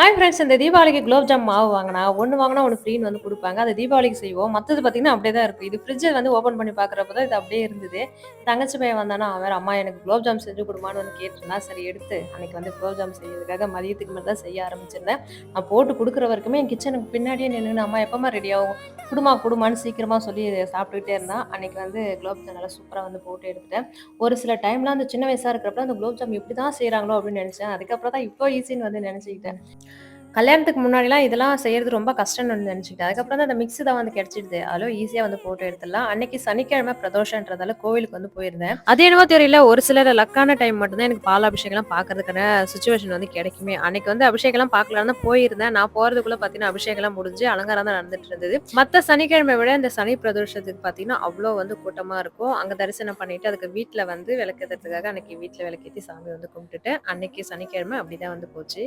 Hi friends இந்த தீபாவளிக்கு gulab jam மாவு வாங்கினா ஒன்று வாங்கினா ஒன்று ஃப்ரீன்னு வந்து கொடுப்பாங்க. அதை தீபாவளிக்கு செய்வோம். மற்றது பார்த்தீங்கன்னா அப்படியே தான் இருக்கும் இது ஃப்ரிட்ஜை வந்து ஓப்பன் பண்ணி பார்க்குறப்ப தான் இது அப்படியே இருந்தது. தங்கச்சி பையன் வந்தானா அவன் அம்மா எனக்கு குலோப் ஜாம் செஞ்சு கொடுமான்னு வந்து கேட்டிருந்தா சரி எடுத்து அன்னைக்கு வந்து குலோப் ஜாம் செய்யறதுக்காக மதியத்துக்கு மேலே தான் செய்ய ஆரம்பிச்சிருந்தேன். நான் போட்டு கொடுக்குற வரைக்குமே என் கிச்சனுக்கு பின்னாடியே நின்று அம்மா எப்போமா ரெடி ஆகும். குடுமா குடுமான்னு சீக்கிரமாக சொல்லி சாப்பிட்டுக்கிட்டே இருந்தான். அன்னைக்கு வந்து குலோப் ஜாம் நல்லா சூப்பராக வந்து போட்டு எடுத்துட்டேன். ஒரு சில டைம்லாம் அந்த சின்ன வயசாக இருக்கிறப்ப அந்த குலோப் ஜாம் இப்படி தான் செய்கிறாங்களோ அப்படின்னு நினச்சேன். அதுக்கப்புறம் தான் இப்போ ஈஸின்னு வந்து நினச்சிக்கிட்டேன். கல்யாணத்துக்கு முன்னாடிலாம் இதெல்லாம் செய்யறது ரொம்ப கஷ்டம்னு வந்து நினச்சிக்கிட்டேன். அதுக்கப்புறம் தான் அந்த மிக்ஸி தான் வந்து கிடைச்சிடுது அதில் ஈஸியாக வந்து போட்டு எடுத்துடலாம். அன்னைக்கு சனிக்கிழமை பிரதோஷன்றதால கோவிலுக்கு வந்து போயிருந்தேன். அது என்னவோ தெரியல. ஒரு சிலர் லக்கான டைம் மட்டும்தான் எனக்கு பால் அபிஷேகம்லாம் பார்க்கறதுக்கான சுச்சுவேஷன் வந்து கிடைக்குமே. அன்னைக்கு வந்து அபிஷேகம்லாம் பார்க்கலான்னு தான் போயிருந்தேன். நான் போகிறதுக்குள்ளே பார்த்தீங்கன்னா அபிஷேகம்லாம் முடிஞ்சு அலங்காரம் தான் நடந்துட்டு இருந்தது. மற்ற சனிக்கிழமை விட இந்த சனி பிரதோஷத்துக்கு பார்த்தீங்கன்னா அவ்வளோ வந்து கூட்டமாக இருக்கும். அங்கே தரிசனம் பண்ணிட்டு அதுக்கு வீட்டில் வந்து விளக்கேற்றுறதுக்காக அன்னைக்கு வீட்டில் விளக்கேற்றி சாமி வந்து கும்பிட்டுட்டு அன்னைக்கு சனிக்கிழமை அப்படிதான் வந்து போச்சு.